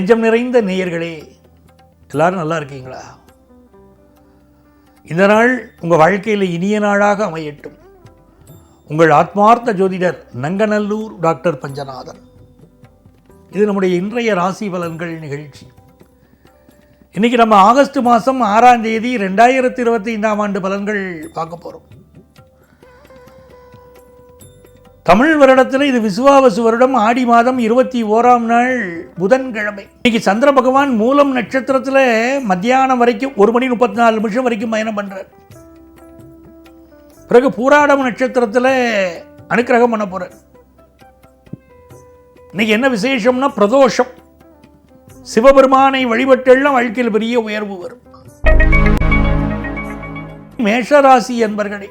நெஞ்சம் நிறைந்த நேயர்களே எல்லாரும் நல்லா இருக்கீங்களா? இந்த நாள் உங்கள் வாழ்க்கையில் இனிய நாளாக அமையட்டும். உங்கள் ஆத்மார்த்த ஜோதிடர் நங்கநல்லூர் டாக்டர் பஞ்சநாதன். இது நம்முடைய இன்றைய ராசி பலன்கள் நிகழ்ச்சி. இன்னைக்கு நம்ம ஆகஸ்ட் மாதம் ஆறாம் தேதி ரெண்டாயிரத்தி இருபத்தி ஐந்தாம் ஆண்டு பலன்கள் பார்க்க போகிறோம் தமிழ் வருடத்தில் இது விசுவாவசு வருடம் ஆடி மாதம் இருபத்தி ஓராம் நாள் புதன்கிழமை. இன்னைக்கு சந்திர பகவான் மூலம் நட்சத்திரத்தில் மத்தியானம் வரைக்கும் ஒரு மணி முப்பத்தி நாலு நிமிஷம் வரைக்கும் பயணம் பண்ணுறார் பிறகு பூராடம் நட்சத்திரத்தில் அனுக்கிரகம் பண்ண போகிறார் இன்னைக்கு என்ன விசேஷம்னா பிரதோஷம். சிவபெருமானை வழிபட்டெல்லாம் வாழ்க்கையில் பெரிய உயர்வு வரும். மேஷராசி என்பர்களே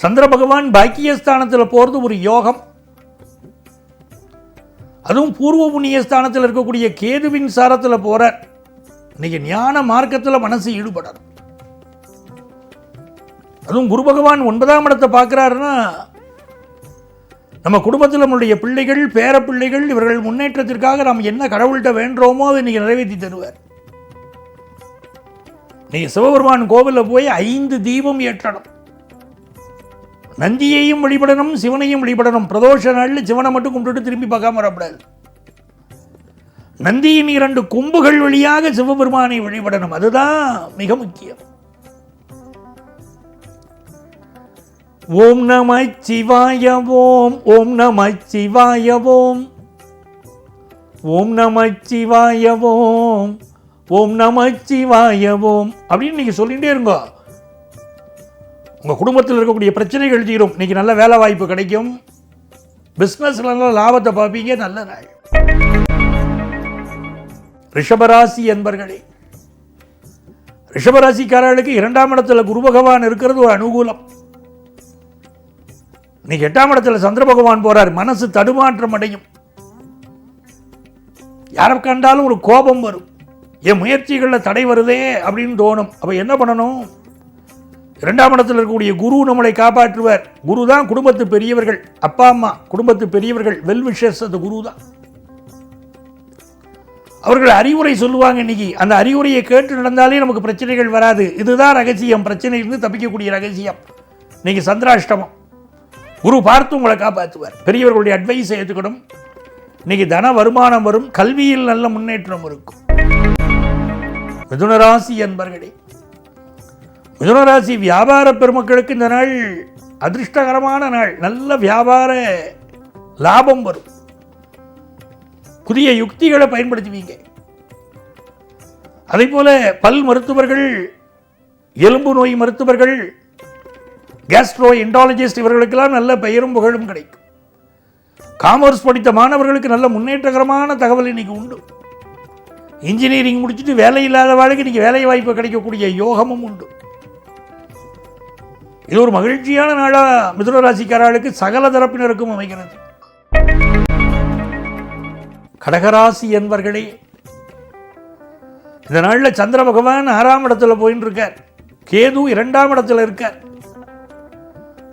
சந்திர பகவான் பாக்கியஸ்தானத்தில் போகிறது ஒரு யோகம். அதுவும் பூர்வ புண்ணிய ஸ்தானத்தில் இருக்கக்கூடிய கேதுவின் சாரத்தில் போகிறார் இன்னைக்கு ஞான மார்க்கத்தில் மனசு ஈடுபடணும். அதுவும் குரு பகவான் ஒன்பதாம் இடத்தை பார்க்குறாருன்னா நம்ம குடும்பத்தில் நம்மளுடைய பிள்ளைகள் பேர பிள்ளைகள் இவர்கள் முன்னேற்றத்திற்காக நாம் என்ன கடவுள்கிட்ட வேண்டுறோமோ அதை இன்றைக்கி நிறைவேற்றி தருவார். நீங்கள் சிவபெருமான் கோவிலில் போய் ஐந்து தீபம் ஏற்றணும். நந்தியையும் வழிபடணும் சிவனையும் வழிபடணும். பிரதோஷ நாளில் சிவனை மட்டும் கும்பிட்டுட்டு திரும்பி பார்க்காம வரக்கூடாது. நந்தியின் இரண்டு கொம்புகள் வழியாக சிவபெருமானை வழிபடணும். அதுதான் மிக முக்கியம். ஓம் நம சிவாய ஓம் ஓம் நம சிவாய ஓம். ஓம் நம சிவாய ஓம் ஓம் நம சிவாய ஓம். அப்படின்னு நீங்கள் சொல்லிகிட்டே இருங்கோ. உங்கள் குடும்பத்தில் இருக்கக்கூடிய பிரச்சனைகள் தீரும். இன்னைக்கு நல்ல வேலை வாய்ப்பு கிடைக்கும். பிஸ்னஸில் நல்ல லாபத்தை பார்ப்பீங்க நல்ல நாள். ரிஷபராசி என்பர்களே ரிஷபராசிக்காரர்களுக்கு இரண்டாம் இடத்துல குரு பகவான் இருக்கிறது ஒரு அனுகூலம். இன்னைக்கு எட்டாம் இடத்துல சந்திர பகவான் போறார் மனசு தடுமாற்றம் அடையும். யாரை கண்டாலும் ஒரு கோபம் வரும். என் முயற்சிகளில் தடை வருதே அப்படின்னு தோணும். அப்போ என்ன பண்ணணும்? இரண்டாம் இடத்தில் இருக்கக்கூடிய குரு நம்மளை காப்பாற்றுவார். குரு தான் குடும்பத்து பெரியவர்கள். அப்பா அம்மா குடும்பத்து பெரியவர்கள் வெல் விஷஸ் அந்த குரு தான் அவர்கள் அறிவுரை சொல்லுவாங்க இன்னைக்கு. அந்த அறிவுரையை கேட்டு நடந்தாலே நமக்கு பிரச்சனைகள் வராது. இதுதான் ரகசியம். பிரச்சனையிலிருந்து தப்பிக்கக்கூடிய ரகசியம். இன்னைக்கு சந்திராஷ்டமம். குரு பார்த்து உங்களை காப்பாற்றுவார். பெரியவர்களுடைய அட்வைஸை ஏற்றுக்கணும் இன்னைக்கு தன வருமானம் வரும். கல்வியில் நல்ல முன்னேற்றம் இருக்கும். மிதுனராசி என்பர்களே மிதுனராசி வியாபார பெருமக்களுக்கு இந்த நாள் அதிர்ஷ்டகரமான நாள். நல்ல வியாபார லாபம் வரும். புதிய யுக்திகளை பயன்படுத்துவீங்க. அதே போல பல் மருத்துவர்கள் எலும்பு நோய் மருத்துவர்கள் கேஸ்ட்ரோ இண்டாலஜிஸ்ட் இவர்களுக்கெல்லாம் நல்ல பெயரும் புகழும் கிடைக்கும். காமர்ஸ் படித்த மாணவர்களுக்கு நல்ல முன்னேற்றகரமான தகவல் இன்னைக்கு உண்டு. இன்ஜினியரிங் முடிச்சுட்டு வேலை இல்லாத வாழ்க்கை இன்னைக்கு வேலை வாய்ப்பு கிடைக்கக்கூடிய யோகமும் உண்டு. இது ஒரு மகிழ்ச்சியான நாளாக மிதுன ராசிக்காரர்களுக்கு சகல தரப்பினருக்கும் அமைகிறது. கடகராசி என்பர்களே இந்த நாளில் சந்திர பகவான் ஆறாம் இடத்துல போயின்னு இருக்கார் கேது இரண்டாம் இடத்துல இருக்கார்.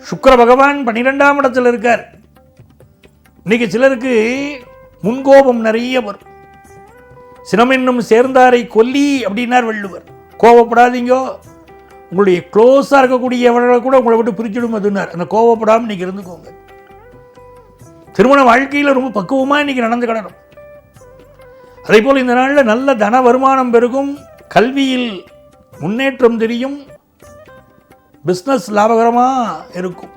சுக்கர பகவான் பன்னிரெண்டாம் இடத்துல இருக்கார். இன்னைக்கு சிலருக்கு முன்கோபம் நிறைய வரும். சினமென்னும் சேர்ந்தாரை கொல்லி அப்படின்னார் வள்ளுவர். கோபப்படாதீங்கோ உங்களுடைய க்ளோஸாக இருக்கக்கூடியவர்களை கூட உங்களை விட்டு பிரிச்சிடும் அதுனார் அந்த கோவப்படாமல் இன்னைக்கு இருந்துக்கோங்க. திருமண வாழ்க்கையில் ரொம்ப பக்குவமாக இன்னைக்கு நடந்துக்கிடணும் அதே போல் இந்த நாளில் நல்ல தன வருமானம் பெருகும். கல்வியில் முன்னேற்றம் தெரியும். பிஸ்னஸ் லாபகரமாக இருக்கும்.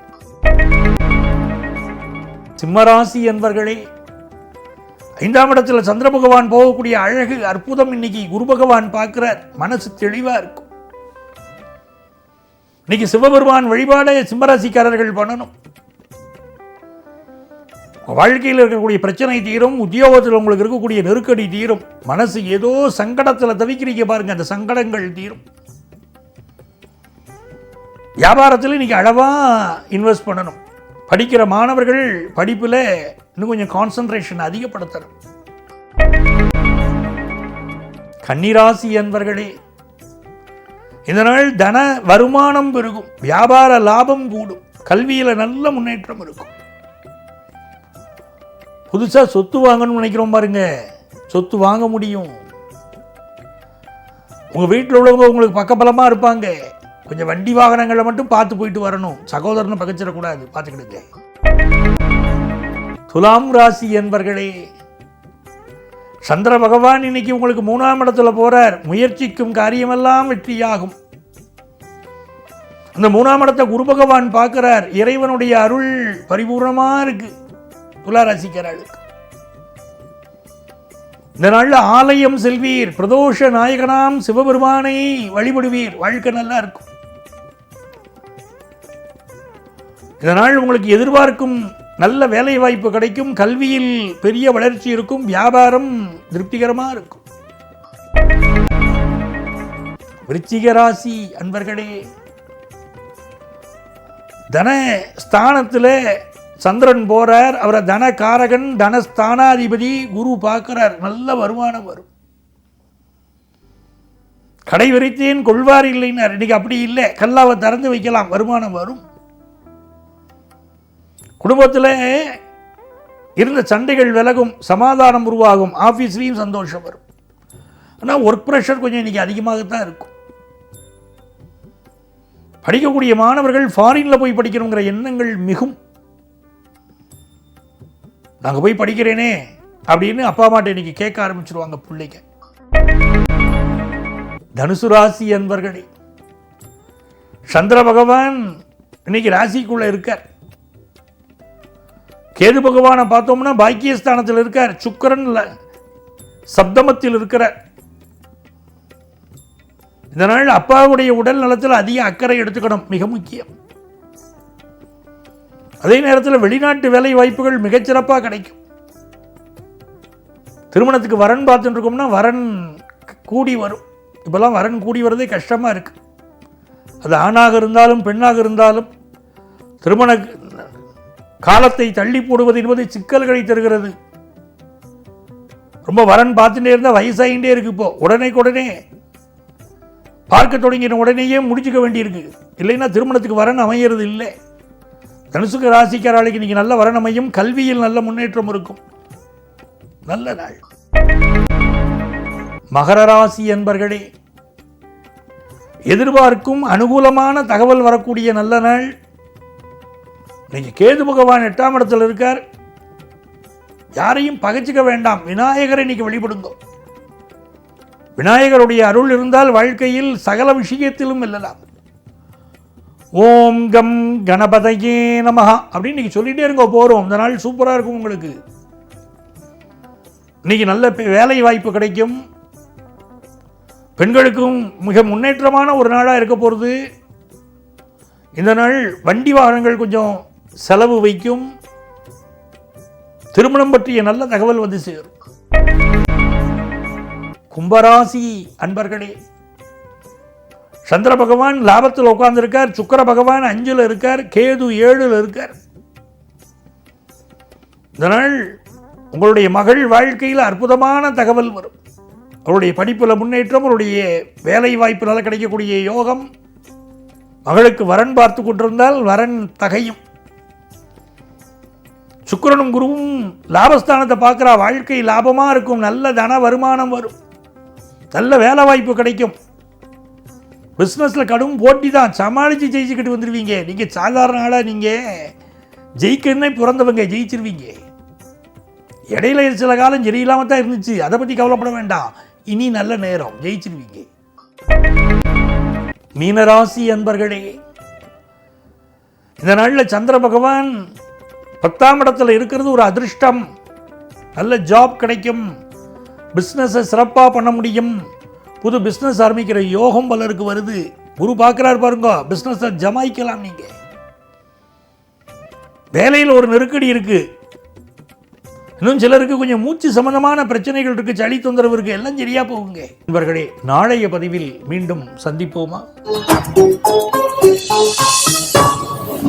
சிம்மராசி என்பர்களே ஐந்தாம் இடத்தில் சந்திர பகவான் போகக்கூடிய அழகு அற்புதம் இன்னைக்கு குரு பகவான் பார்க்கிறார். மனசு தெளிவாக இருக்கும். இன்னைக்கு சிவபெருமான் வழிபாடை சிம்மராசிக்காரர்கள் பண்ணணும். வாழ்க்கையில் இருக்கக்கூடிய பிரச்சனை தீரும் உத்தியோகத்தில் உங்களுக்கு இருக்கக்கூடிய நெருக்கடி தீரும். மனசு ஏதோ சங்கடத்தில் தவிக்கிறீங்க பாருங்க அந்த சங்கடங்கள் தீரும். வியாபாரத்தில் இன்னைக்கு அளவாக இன்வெஸ்ட் பண்ணணும். படிக்கிற மாணவர்கள் படிப்பில் இன்னும் கொஞ்சம் கான்சன்ட்ரேஷன் அதிகப்படுத்தணும். கன்னிராசி என்பர்களே இதனால் தன வருமானம் பெருகும் வியாபார லாபம் கூடும் கல்வியில் நல்ல முன்னேற்றம் இருக்கும். புதுசாக சொத்து வாங்கணும்னு நினைக்கிறோம் பாருங்க. சொத்து வாங்க முடியும். உங்கள் வீட்டில் உள்ளவங்க உங்களுக்கு பக்கபலமாக இருப்பாங்க. கொஞ்சம் வண்டி வாகனங்களை மட்டும் பார்த்து போயிட்டு வரணும். சகோதரனை பகச்சிடக்கூடாது. பார்த்துக்கிடுங்க. துலாம் ராசி என்பர்களே சந்திர பகவான் இன்னைக்கு உங்களுக்கு மூணாம் இடத்துல போகிறார் முயற்சிக்கும் காரியமெல்லாம் வெற்றியாகும். அந்த மூணாம் இடத்தை குரு பகவான் பார்க்கிறார். இறைவனுடைய அருள் பரிபூர்ணமாக இருக்குது துலா இந்த நாளில் ஆலயம் செல்வீர். பிரதோஷ நாயகனாம் சிவபெருமானை வழிபடுவீர். வாழ்க்கை நல்லா இருக்கும். இதனால் உங்களுக்கு எதிர்பார்க்கும் நல்ல வேலை வாய்ப்பு கிடைக்கும். கல்வியில் பெரிய வளர்ச்சி இருக்கும். வியாபாரம் திருப்திகரமா இருக்கும். விருச்சிக ராசி அன்பர்களே தன ஸ்தானத்தில் சந்திரன் போகிறார் அவரை தனகாரகன் தனஸ்தானாதிபதி குரு பார்க்குறார். நல்ல வருமானம் வரும். கடை விரித்தேன் கொள்வார் இல்லைன்னார் இன்றைக்கி அப்படி இல்லை. கல்லாவை திறந்து வைக்கலாம். வருமானம் வரும். குடும்பத்தில் இருந்த சண்டைகள் விலகும். சமாதானம் உருவாகும். ஆஃபீஸ்லேயும் சந்தோஷம் வரும். ஆனால் ஒர்க் ப்ரெஷர் கொஞ்சம் இன்றைக்கி அதிகமாகத்தான் இருக்கும். படிக்கக்கூடிய மாணவர்கள் ஃபாரினில் போய் படிக்கணுங்கிற எண்ணங்கள் மிகும். நாங்கள் போய் படிக்கிறேனே அப்படின்னு அப்பா அம்மாட்ட இன்னைக்கு கேட்க ஆரம்பிச்சிருவாங்க பிள்ளைங்க. தனுசு ராசி என்பர்களே சந்திர பகவான் இன்னைக்கு ராசிக்குள்ள இருக்கார். கேது பகவானை பார்த்தோம்னா பாக்கியஸ்தானத்தில் இருக்கார். சுக்கரன் சப்தமத்தில் இருக்கிறார். இதனால் அப்பாவுடைய உடல் நலத்தில் அதிக அக்கறை எடுத்துக்கணும் மிக முக்கியம். அதே நேரத்தில் வெளிநாட்டு வேலை வாய்ப்புகள் மிகச்சிறப்பாக கிடைக்கும். திருமணத்துக்கு வரன் பார்த்துட்டு இருக்கோம்னா வரன் கூடி வரும். இப்போல்லாம் வரன் கூடி வரதே கஷ்டமாக இருக்கு. அது ஆணாக இருந்தாலும் பெண்ணாக இருந்தாலும் திருமண காலத்தை தள்ளி போடுவது என்பது சிக்கல்களை தருகிறது. ரொம்ப வரன் பார்த்துட்டே இருந்தால் வயசாகிட்டே இருக்கு இப்போ. உடனே உடனே பார்க்க தொடங்கின உடனேயே முடிச்சுக்க வேண்டியிருக்கு. இல்லைன்னா திருமணத்துக்கு வரன் அமையிறது இல்லை. தனுசுக்கு ராசிக்காராளிக்கு இன்னைக்கு நல்ல வரன் அமையும். கல்வியில் நல்ல முன்னேற்றம் இருக்கும். நல்ல நாள். மகர ராசி என்பர்களே எதிர்பார்க்கும் அனுகூலமான தகவல் வரக்கூடிய நல்ல நாள். இன்னைக்கு கேது பகவான் எட்டாம் இடத்துல இருக்கார். யாரையும் பகைச்சிக்க வேண்டாம். விநாயகரை இன்னைக்கு வழிபடுங்க. விநாயகருடைய அருள் இருந்தால் வாழ்க்கையில் சகல விஷயத்திலும் வெல்லலாம் ஓம் கம் கணபதையே நமஹா. அப்படின்னு இன்னைக்கு சொல்லிட்டே இருங்க போகிறோம் இந்த நாள் சூப்பராக இருக்கும் உங்களுக்கு. இன்னைக்கு நல்ல வேலை வாய்ப்பு கிடைக்கும். பெண்களுக்கும் மிக முன்னேற்றமான ஒரு நாளாக இருக்க போகிறது இந்த நாள் வண்டி வாகனங்கள் கொஞ்சம் செலவு வைக்கும். திருமணம் பற்றிய நல்ல தகவல் வந்து சேரும். கும்பராசி அன்பர்களே சந்திர பகவான் லாபத்தில் உட்கார்ந்துருக்கார் சுக்கிர பகவான் அஞ்சில் இருக்கார் கேது ஏழில் இருக்கார். இதனால் உங்களுடைய மகள் வாழ்க்கையில் அற்புதமான தகவல் வரும். அவருடைய படிப்பில் முன்னேற்றம் அவருடைய வேலை வாய்ப்பினால் கிடைக்கக்கூடிய யோகம். மகளுக்கு வரன் பார்த்து கொண்டிருந்தால் வரன் தகையும். சுக்கிரனும் குருவும் லாபஸ்தானத்தை பார்க்குறா வாழ்க்கை லாபமாக இருக்கும் நல்ல தன வருமானம் வரும். நல்ல வேலை வாய்ப்பு கிடைக்கும். பிஸ்னஸில் கடும் போட்டி தான் சமாளித்து ஜெயிச்சுக்கிட்டு வந்துடுவீங்க நீங்கள் சாதாரண ஆளாக நீங்கள் ஜெயிக்கணுன்னே பிறந்தவங்க ஜெயிச்சிருவீங்க. இடையில சில காலம் சரியில்லாமல் தான் இருந்துச்சு. அதை பற்றி கவலைப்பட வேண்டாம். இனி நல்ல நேரம். ஜெயிச்சிருவீங்க. மீனராசி அன்பர்களே இந்த நாளில் சந்திர பகவான் பத்தாம் இடத்துல இருக்கிறது ஒரு அதிர்ஷ்டம். நல்ல ஜாப் கிடைக்கும். பிஸ்னஸை சிறப்பாக பண்ண முடியும். புது பிஸ்னஸ் ஆரம்பிக்கிற யோகம் பலருக்கு வருது. குரு பார்க்குறார் பாருங்க பிஸ்னஸை ஜமாய்க்கலாம் நீங்கள் வேலையில் ஒரு நெருக்கடி இருக்கு. இன்னும் சிலருக்கு கொஞ்சம் மூச்சு சம்பந்தமான பிரச்சனைகள் இருக்கு சளி தொந்தரவு இருக்கு எல்லாம் சரியா போகுங்க. இவர்களே நாளைய பதிவில் மீண்டும் சந்திப்போமா?